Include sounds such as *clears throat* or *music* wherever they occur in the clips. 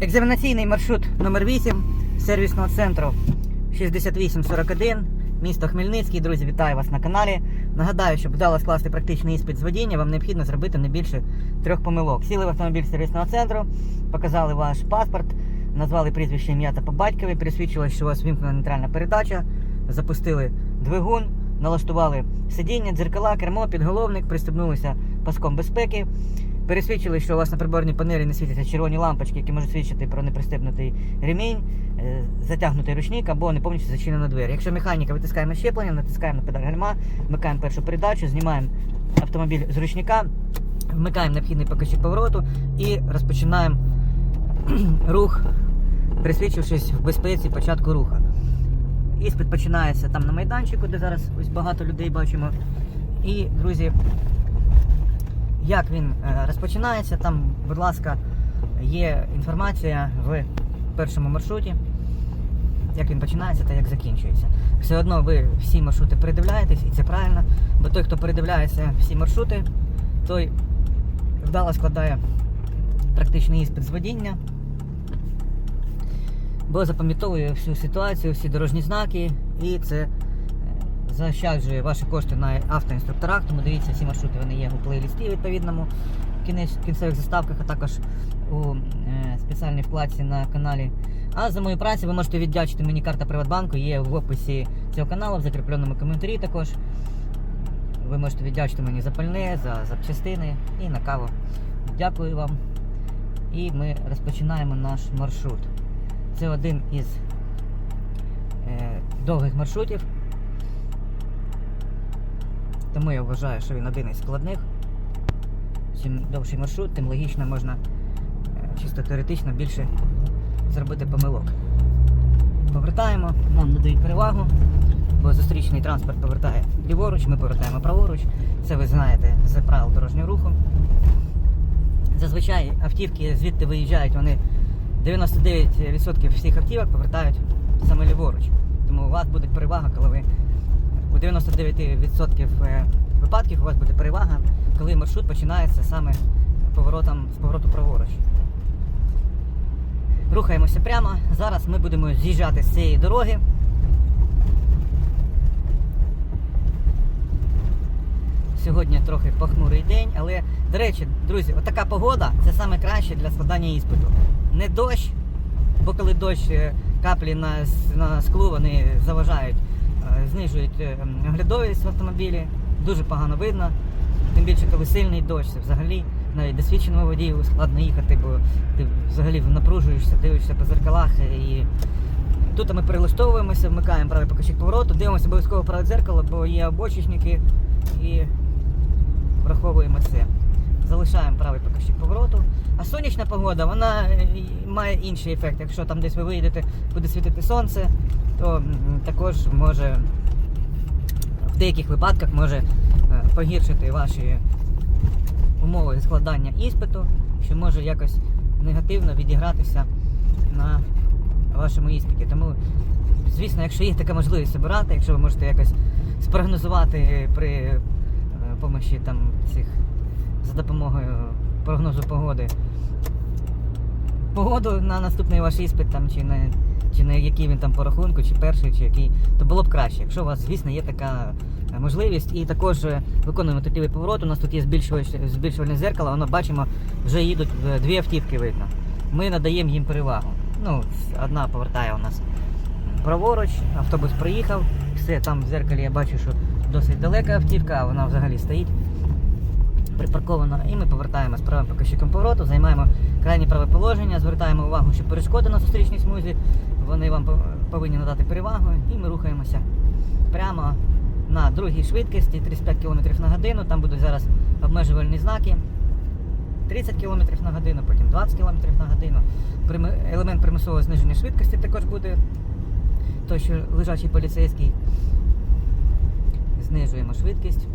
Екзаменаційний маршрут номер 8 сервісного центру 6841, місто Хмельницький. Друзі, вітаю вас на каналі. Нагадаю, щоб вдало скласти практичний іспит з водіння, вам необхідно зробити не більше трьох помилок. Сіли в автомобіль сервісного центру, показали ваш паспорт, назвали прізвище ім'я та по батькові, пересвідчилось, що у вас вимкнена нейтральна передача, запустили двигун, налаштували сидіння, дзеркала, кермо, підголовник, пристебнулися паском безпеки. Пересвідчили, що у вас на приборній панелі не світяться червоні лампочки, які можуть свідчити про непристебнутий ремінь, е, затягнутий ручник або не повністю зачинена двері. Якщо механіка, витискаємо щеплення, натискаємо на педаль гальма, вмикаємо першу передачу, знімаємо автомобіль з ручника, вмикаємо необхідний показчик повороту і розпочинаємо *clears throat* рух, присвідчившись в безпеці початку руху. Іспит починається там на майданчику, де зараз ось багато людей бачимо. І, друзі, як він е, розпочинається, там, будь ласка, є інформація в першому маршруті, як він починається та як закінчується. Все одно ви всі маршрути передивляєтесь, і це правильно, бо той, хто передивляється всі маршрути, той вдало складає практичний іспит з водіння, бо запам'ятовує всю ситуацію, всі дорожні знаки, і це заощаджує ваші кошти на автоінструкторах, тому дивіться, всі маршрути вони є у плейлісті відповідному в кінцевих заставках, а також у е, спеціальній вкладці на каналі. А за мою працю ви можете віддячити мені карта Приватбанку, є в описі цього каналу, в закріпленому коментарі також. Ви можете віддячити мені за пальне, за запчастини і на каву. Дякую вам. І ми розпочинаємо наш маршрут. Це один із е, довгих маршрутів. Тому я вважаю, що він один із складних. Чим довший маршрут, тим логічно можна е, чисто теоретично більше зробити помилок. Повертаємо, нам надають перевагу, бо зустрічний транспорт повертає ліворуч, ми повертаємо праворуч. Це ви знаєте з правил дорожнього руху. Зазвичай автівки звідти виїжджають, вони 99% всіх автівок повертають саме ліворуч. Тому у вас буде перевага, коли ви у 99% е, випадків у вас буде перевага, коли маршрут починається саме поворотом з повороту праворуч. Рухаємося прямо. Зараз ми будемо з'їжджати з цієї дороги. Сьогодні трохи похмурий день, але, до речі, друзі, отака погода це саме краще для складання іспиту. Не дощ, бо коли дощ е, каплі на, на склу вони заважають, знижують е, оглядовість в автомобілі, дуже погано видно. Тим більше, коли сильний дощ, взагалі навіть досвідченому водію складно їхати, бо ти взагалі напружуєшся, дивишся по зеркалах і Тут ми перелаштовуємося, вмикаємо правий покажчик повороту, дивимося обов'язково праве дзеркало, бо є обочечники і враховуємо це. Залишаємо правий покажчик повороту. А сонячна погода вона е, має інший ефект. Якщо там десь ви виїдете, буде світити сонце, то також може в деяких випадках може е, погіршити ваші умови складання іспиту, що може якось негативно відігратися на вашому іспиті. Тому, звісно, якщо є така можливість обирати, якщо ви можете якось спрогнозувати при е, помощі там цих за допомогою прогнозу погоди. Погоду на наступний ваш іспит там чи на чи на який він там по рахунку, чи перший, чи який, то було б краще, якщо у вас, звісно, є така е, можливість. І також е, виконуємо тротілий поворот. У нас тут є збільшувач- збільшувальне зеркало, воно бачимо, вже їдуть е, дві автівки видно. Ми надаємо їм перевагу. Ну, одна повертає у нас праворуч, автобус приїхав, все, там в зеркалі я бачу, що досить далека автівка, а вона взагалі стоїть припаркована. І ми повертаємо з правим покажчиком повороту, займаємо крайнє праве положення, звертаємо увагу, що перешкоди на зустрічній смузі, вони вам повинні надати перевагу, і ми рухаємося прямо на другій швидкості 35 км на годину. Там будуть зараз обмежувальні знаки. 30 км на годину, потім 20 км на годину. Елемент примусового зниження швидкості також буде. Той, що лежачий поліцейський. Знижуємо швидкість.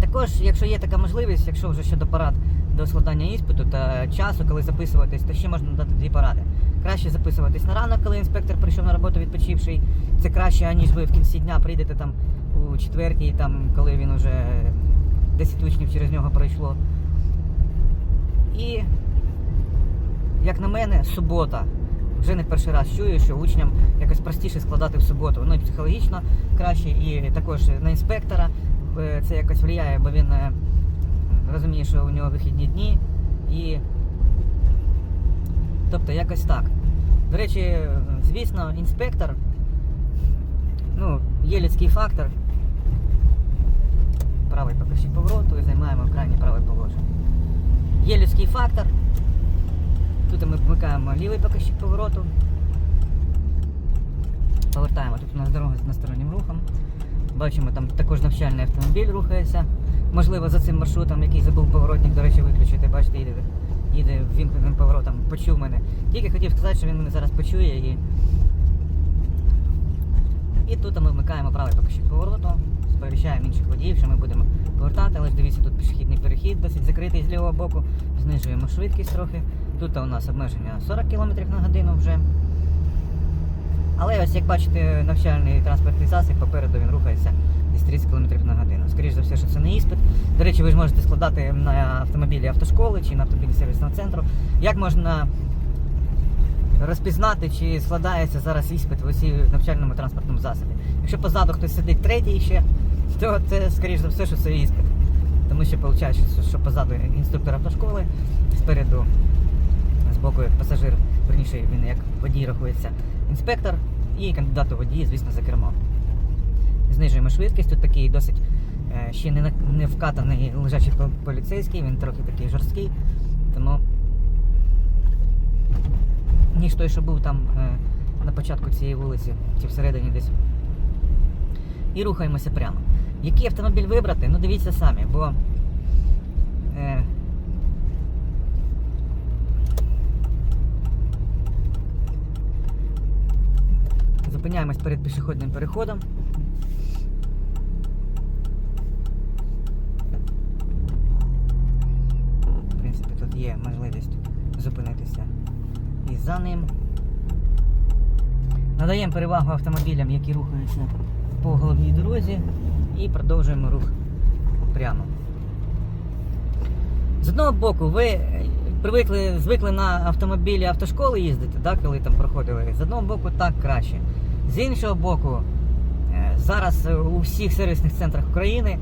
Також, якщо є така можливість, якщо вже щодо порад до складання іспиту та часу, коли записуватись, то ще можна дати дві поради. Краще записуватись на ранок, коли інспектор прийшов на роботу відпочивший. Це краще, аніж ви в кінці дня прийдете там у четвертій, там, коли він уже 10 учнів через нього пройшло. І, як на мене, субота. Вже не перший раз чую, що учням якось простіше складати в суботу. Воно і психологічно краще, і також на інспектора е, це якось впливає, бо він е, розуміє, що у нього вихідні дні. І тобто якось так. До речі, звісно, інспектор, ну, є людський фактор. Правий покажчик повороту і займаємо крайнє праве положення. Є людський фактор. Тут ми вмикаємо лівий покажчик повороту. Повертаємо. Тут у нас дорога з одностороннім рухом. Бачимо, там також навчальний автомобіль рухається. Можливо, за цим маршрутом, який забув поворотник, до речі, виключити. Бачите, їде, їде вімкненим поворотом. Почув мене. Тільки хотів сказати, що він мене зараз почує і. І тут ми вмикаємо правий покажчик повороту, сповіщаємо інших водіїв, що ми будемо повертати, але ж дивіться, тут пішохідний перехід досить закритий з лівого боку, знижуємо швидкість трохи. Тут у нас обмеження 40 км на годину вже. Але ось як бачите, навчальний транспортний засіб попереду він рухається десь 30 км на годину. Скоріше за все, що це не іспит. До речі, ви ж можете складати на автомобілі автошколи чи на автомобілі сервісного центру. Як можна розпізнати, чи складається зараз іспит в усі навчальному транспортному засобі? Якщо позаду хтось сидить третій ще, то це скоріш за все, що це іспит. Тому що виходить, що- позаду інструктор автошколи, спереду з боку як пасажир, верніше він як водій рахується інспектор і кандидат у водії, звісно, за кермо. Знижуємо швидкість, тут такий досить е, ще не, не вкатаний лежачий поліцейський, він трохи такий жорсткий, тому ніж той, що був там е, на початку цієї вулиці, чи всередині десь. І рухаємося прямо. Який автомобіль вибрати? Ну дивіться самі, бо. Е, Зупиняємось перед пішохідним переходом. В принципі, тут є можливість зупинитися і за ним. Надаємо перевагу автомобілям, які рухаються по головній дорозі, і продовжуємо рух прямо. З одного боку, ви привикли, звикли на автомобілі автошколи їздити, да, коли там проходили. З одного боку, так краще. З іншого боку, е, зараз у всіх сервісних центрах України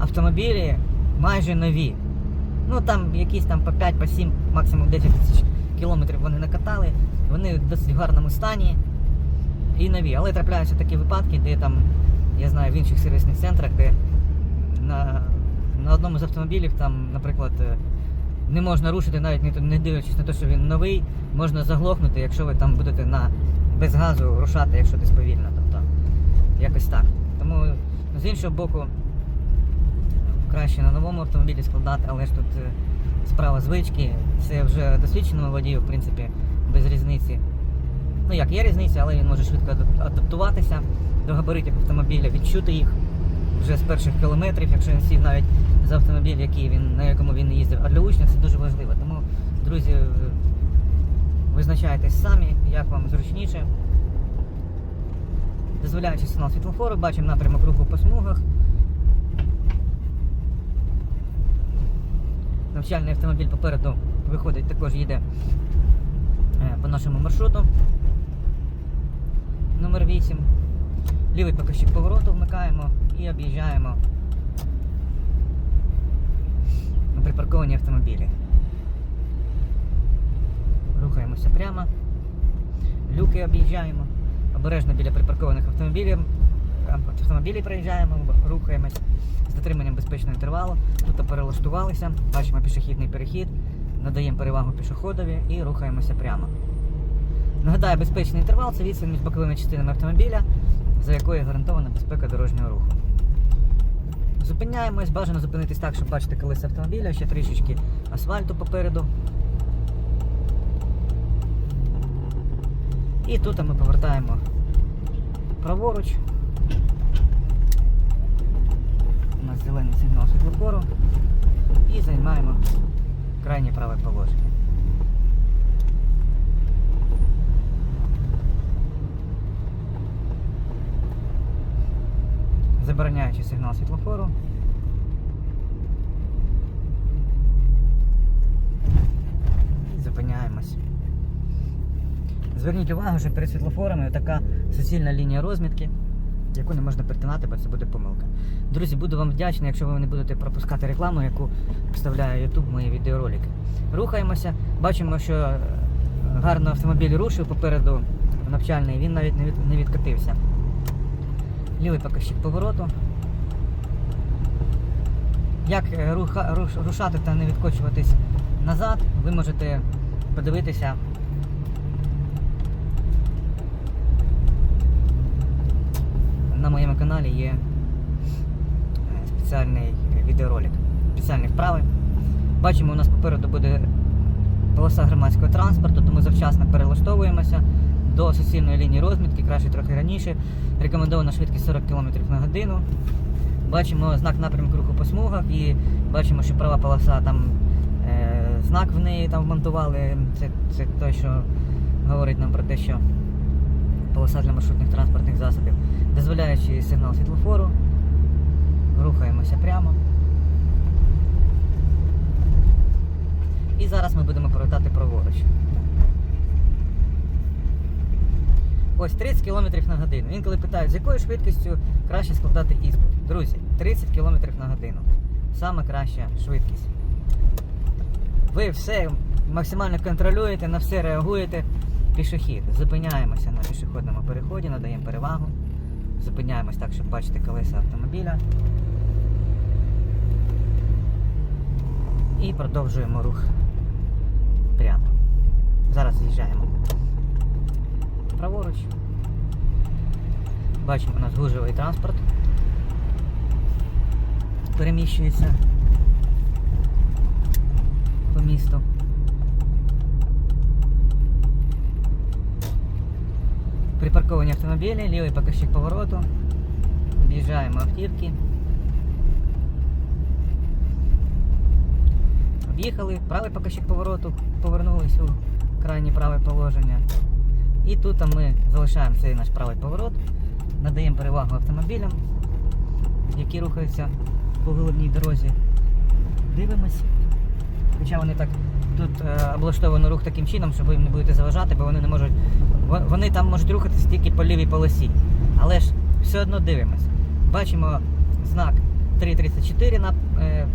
автомобілі майже нові. Ну там якісь там по 5, по 7, максимум 10 тисяч кілометрів вони накатали, вони в досить гарному стані і нові. Але трапляються такі випадки, де там, я знаю, в інших сервісних центрах, де на, на одному з автомобілів там, наприклад, е, не можна рушити, навіть не, дивлячись на те, що він новий, можна заглохнути, якщо ви там будете на без газу рушати, якщо десь повільно. Тобто, якось так. Тому з іншого боку, краще на новому автомобілі складати, але ж тут е, справа звички, це вже досвідченому водію, в принципі, без різниці. Ну як, є різниця, але він може швидко адаптуватися до габаритів автомобіля, відчути їх вже з перших кілометрів, якщо він сів навіть за автомобіль, який він, на якому він їздив. А для учня це дуже важливо. Тому, друзі, визначайтесь самі, як вам зручніше. Дозволяючи сигнал світлофору, бачимо напрямок руху по смугах. Навчальний автомобіль попереду виходить, також їде е, по нашому маршруту. Номер 8. Лівий покажчик повороту вмикаємо і об'їжджаємо на припарковані автомобілі. Рухаємося прямо. Люки об'їжджаємо. Обережно біля припаркованих автомобілів. Автомобілі проїжджаємо, рухаємось з дотриманням безпечного інтервалу. Тут перелаштувалися, бачимо пішохідний перехід, надаємо перевагу пішоходові і рухаємося прямо. Нагадаю, безпечний інтервал це відстань між боковими частинами автомобіля, за якою гарантована безпека дорожнього руху. Зупиняємось, бажано зупинитись так, щоб бачити колеса автомобіля, ще трішечки асфальту попереду. І тут ми повертаємо праворуч у нас зелений сигнал світлофору і займаємо крайнє праве положення. Забороняючи сигнал світлофору. І зупиняємось. Зверніть увагу, що перед світлофорами така суцільна лінія розмітки яку не можна перетинати, бо це буде помилка. Друзі, буду вам вдячний, якщо ви не будете пропускати рекламу, яку вставляє YouTube мої відеоролики. Рухаємося, бачимо, що е, гарно автомобіль рушив попереду навчальний, він навіть не, від, не відкатився. Лівий показчик повороту. Як е, рушати та не відкочуватись назад, ви можете подивитися на моєму каналі є е, спеціальний відеоролик, спеціальні вправи. Бачимо, у нас попереду буде полоса громадського транспорту, тому завчасно перелаштовуємося до суцільної лінії розмітки, краще трохи раніше. Рекомендована швидкість 40 км на годину. Бачимо знак напрямку руху по смугах і бачимо, що права полоса там е, знак в неї там вмонтували. Це, це те, що говорить нам про те, що полоса для маршрутних транспортних засобів. Дозволяючи сигнал світлофору, рухаємося прямо. І зараз ми будемо повертати праворуч. Ось 30 км на годину. Інколи питають, з якою швидкістю краще складати іспит. Друзі, 30 км на годину. Саме краща швидкість. Ви все максимально контролюєте, на все реагуєте. Пішохід. Зупиняємося на пішохідному переході, надаємо перевагу. Зупиняємось так, щоб бачити колеса автомобіля. І продовжуємо рух прямо. Зараз з'їжджаємо праворуч. Бачимо, у нас гужовий транспорт переміщується по місту. Припарковані автомобілі, лівий показчик повороту. Об'їжджаємо автівки. Об'їхали, правий показчик повороту, повернулись у крайнє праве положення. І тут ми залишаємо цей наш правий поворот, надаємо перевагу автомобілям, які рухаються по головній дорозі. Дивимось. Хоча вони так тут е, облаштовано рух таким чином, що ви їм не будете заважати, бо вони не можуть. Вони там можуть рухатися тільки по лівій полосі. Але ж все одно дивимось. Бачимо знак 334 на е,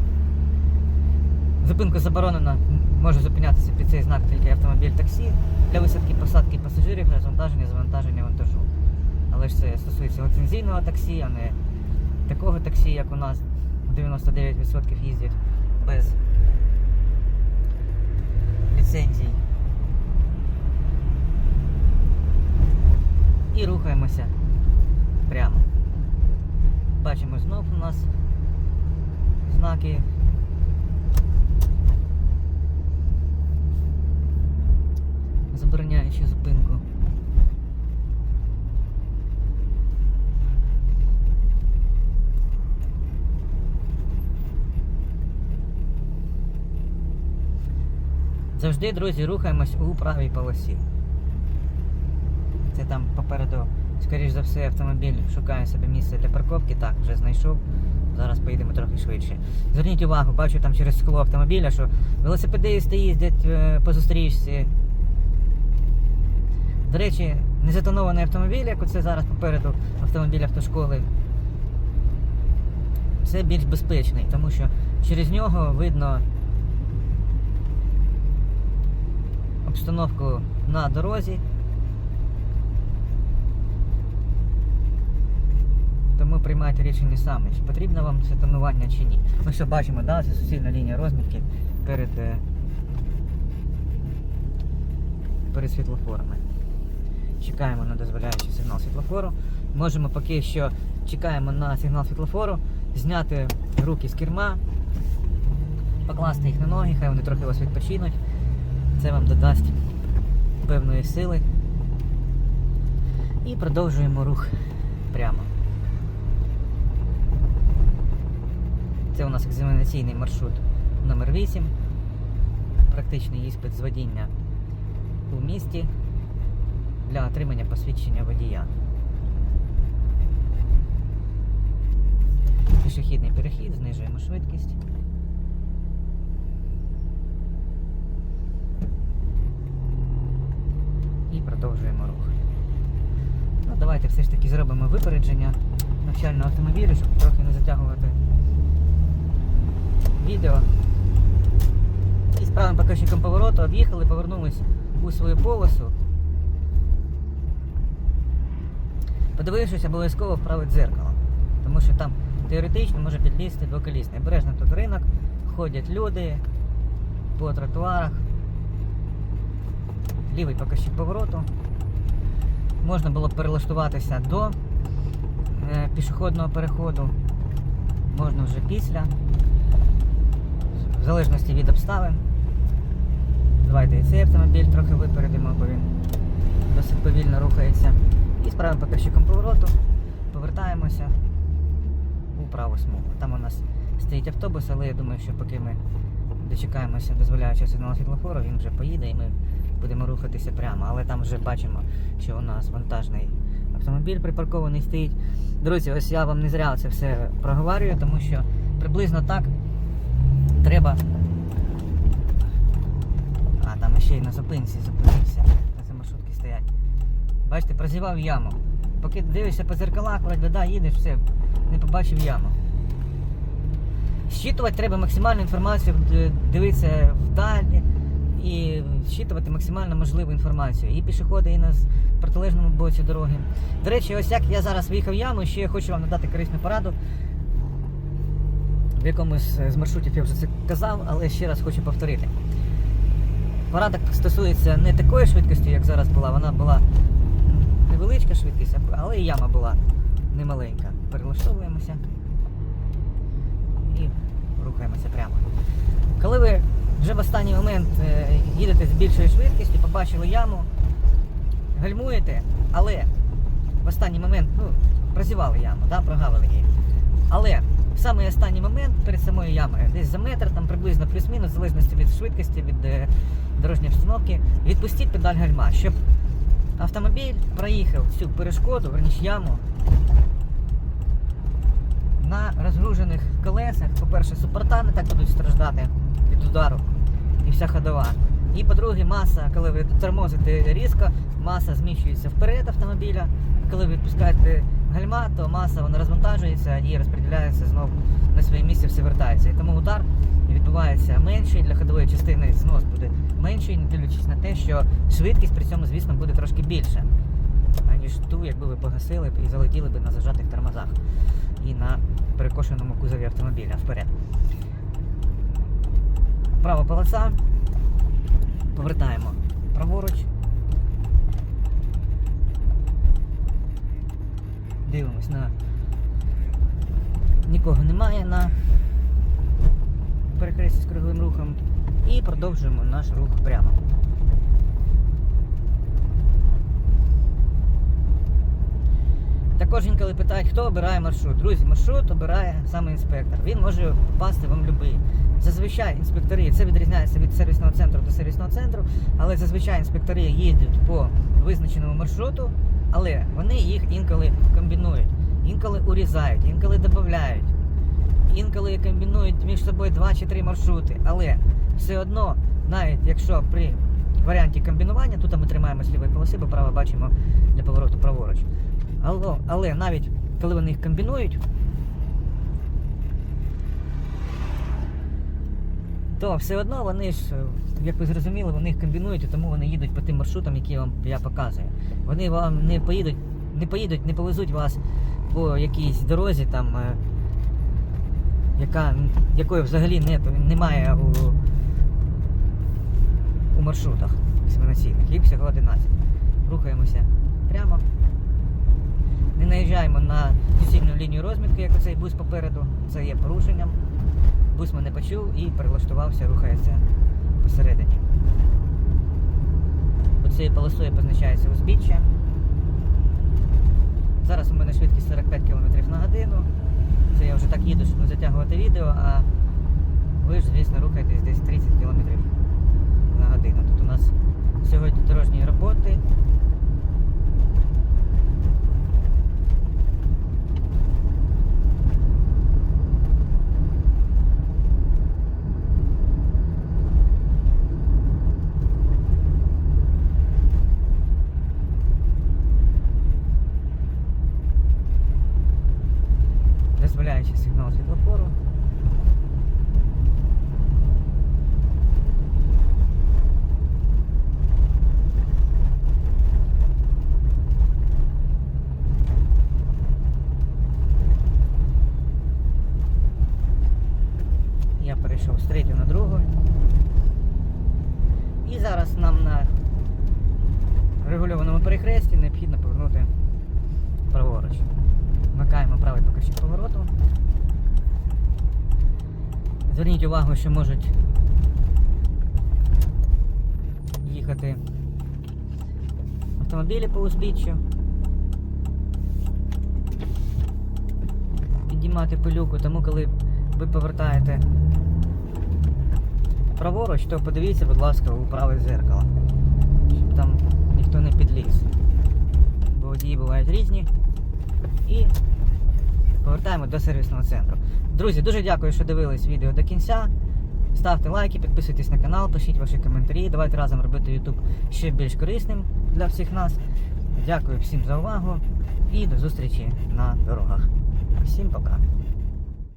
зупинку заборонено. Може зупинятися під цей знак тільки автомобіль таксі для висадки посадки пасажирів, для завантаження, завантаження вантажу. Але ж це стосується ліцензійного таксі, а не такого таксі, як у нас 99% їздять без ліцензій. І рухаємося прямо. Бачимо знов у нас знаки. Забороняючи зупинку. Завжди, друзі, рухаємось у правій полосі. Це там попереду, скоріш за все, автомобіль шукає собі місце для парковки. Так, вже знайшов. Зараз поїдемо трохи швидше. Зверніть увагу, бачу там через скло автомобіля, що велосипедисти їздять е, по зустрічці. До речі, незатонований автомобіль, як оце зараз попереду автомобіль автошколи, це більш безпечний, тому що через нього видно обстановку на дорозі. Тому приймайте рішення самі, чи потрібно вам це тонування чи ні. Ми що бачимо, да, це суцільна лінія розмітки перед, е, перед світлофорами. Чекаємо на дозволяючий сигнал світлофору. Можемо поки що чекаємо на сигнал світлофору, зняти руки з керма, покласти їх на ноги, хай вони трохи вас відпочинуть. Це вам додасть певної сили. І продовжуємо рух прямо. Це у нас екзаменаційний маршрут номер 8 Практичний іспит з водіння у місті для отримання посвідчення водія. Пішохідний перехід, знижуємо швидкість. Продовжуємо. рух. Ну, давайте все ж таки зробимо випередження навчального автомобілю, щоб трохи не затягувати відео. І з правим покажчиком повороту об'їхали, повернулись у свою полосу. Подивившись обов'язково в праве дзеркало, тому що там теоретично може підлізти двоколісний. Обережно тут ринок, ходять люди по тротуарах. Лівий покажчик повороту. Можна було перелаштуватися до е, пішохідного переходу, можна вже після, в залежності від обставин. Давайте і цей автомобіль трохи випередимо, бо він досить повільно рухається. І з правим покажчиком повороту повертаємося у праву смугу. Там у нас стоїть автобус, але я думаю, що поки ми дочекаємося дозволяючи сигнал світлофору, він вже поїде і ми будемо рухатися прямо. Але там вже бачимо, що у нас вантажний автомобіль припаркований стоїть. Друзі, ось я вам не зря це все проговорюю, тому що приблизно так треба. А, там ще й на зупинці зупинився. На цій маршрутці стоять. Бачите, прозівав яму. Поки дивишся по зеркалах, вроде, да, їдеш, все, не побачив яму. Щитувати треба максимальну інформацію, дивитися вдалі і щитувати максимально можливу інформацію. І пішоходи, і на протилежному боці дороги. До речі, ось як я зараз виїхав в яму, ще я хочу вам надати корисну пораду. В якомусь з маршрутів я вже це казав, але ще раз хочу повторити. Порада стосується не такої швидкості, як зараз була, вона була невеличка швидкість, але і яма була немаленька. Перелаштовуємося і рухаємося прямо. Коли ви вже в останній момент е, їдете з більшою швидкістю, побачили яму, гальмуєте, але в останній момент ну, прозівали яму, да, прогавили її. Але в самий останній момент перед самою ямою, десь за метр, там приблизно плюс-мінус, в залежності від швидкості, від е, дорожньої обстановки, відпустіть педаль гальма, щоб автомобіль проїхав цю перешкоду, верніше яму, на розгружених колесах, по-перше, супорта не так будуть страждати від удару і вся ходова. І по-друге, маса, коли ви тормозите різко, маса зміщується вперед автомобіля. Коли ви відпускаєте гальма, то маса вона розвантажується і розподіляється знову на своє місце, все вертається. І тому удар відбувається менший, для ходової частини знос буде менший, не дивлячись на те, що швидкість при цьому, звісно, буде трошки більша, аніж ту, якби ви погасили і залетіли б на зажатих тормозах і на перекошеному кузові автомобіля вперед. Права полоса. Повертаємо праворуч. Дивимось на. Нікого немає на перехресті з круговим рухом. І продовжуємо наш рух прямо. Також інколи питають, хто обирає маршрут. Друзі, маршрут обирає саме інспектор. Він може попасти вам любий. Зазвичай інспектори, це відрізняється від сервісного центру до сервісного центру, але зазвичай інспектори їдуть по визначеному маршруту, але вони їх інколи комбінують, інколи урізають, інколи додають, інколи комбінують між собою два чи три маршрути. Але все одно, навіть якщо при варіанті комбінування, тут ми тримаємося лівої полоси, бо право бачимо для повороту праворуч. Але, але навіть коли вони їх комбінують, то все одно вони ж, як ви зрозуміли, вони їх комбінують, і тому вони їдуть по тим маршрутам, які вам я показую. Вони вам не поїдуть, не поїдуть, не повезуть вас по якійсь дорозі, там, е, яка, якої взагалі не, немає у, у маршрутах екзаменаційних. Їх всього 11. Рухаємося прямо. Не наїжджаємо на суцільну лінію розмітки, як оцей бус попереду. Це є порушенням. Бус мене почув і перелаштувався, рухається посередині. Оцією полосою позначається узбіччя. Зараз у мене швидкість 45 км на годину. Це я вже так їду, щоб не затягувати відео, а ви ж, звісно, рухаєтесь десь 30 км на годину. Тут у нас сьогодні дорожні роботи. Являючи сигнал світлофору, що можуть їхати автомобілі по узбіччю. Підіймати пилюку, тому коли ви повертаєте праворуч, то подивіться, будь ласка, у праве зеркало. Щоб там ніхто не підліз. Бо водії бувають різні. І повертаємо до сервісного центру. Друзі, дуже дякую, що дивились відео до кінця. Ставте лайки, підписуйтесь на канал, пишіть ваші коментарі. Давайте разом робити YouTube ще більш корисним для всіх нас. Дякую всім за увагу і до зустрічі на дорогах. Всім пока.